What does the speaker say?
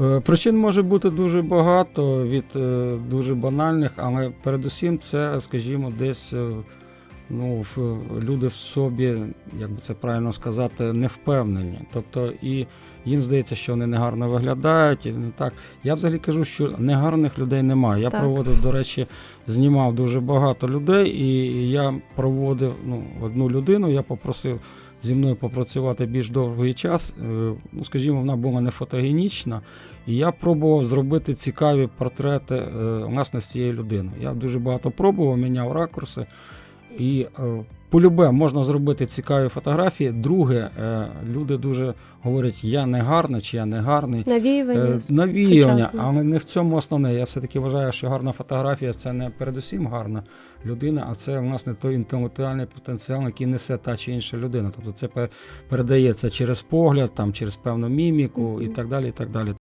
Е, Причин може бути дуже багато, від е, дуже банальних, але передусім це, скажімо, десь е, ну, люди в собі, як би це правильно сказати, не впевнені. Тобто і їм здається, що вони негарно виглядають. І не так. Я взагалі кажу, що негарних людей немає. Я Так. проводив, до речі, знімав дуже багато людей, і я проводив ну, одну людину, я попросив зі мною попрацювати більш довгий час. Е, Ну, скажімо, вона була не фотогенічна, і я пробував зробити цікаві портрети е, власне з цією людиною. Я дуже багато пробував, міняв ракурси. І е, полюбе можна зробити цікаві фотографії. Друге, е, люди дуже говорять, я не гарний чи я не гарний. Навіювання. Е, Навіювання, але не в цьому основне. Я все-таки вважаю, що гарна фотографія це не передусім гарна людина, а це власне той інтелектуальний потенціал, який несе та чи інша людина. Тобто це передається через погляд, там через певну міміку і так далі. І так далі.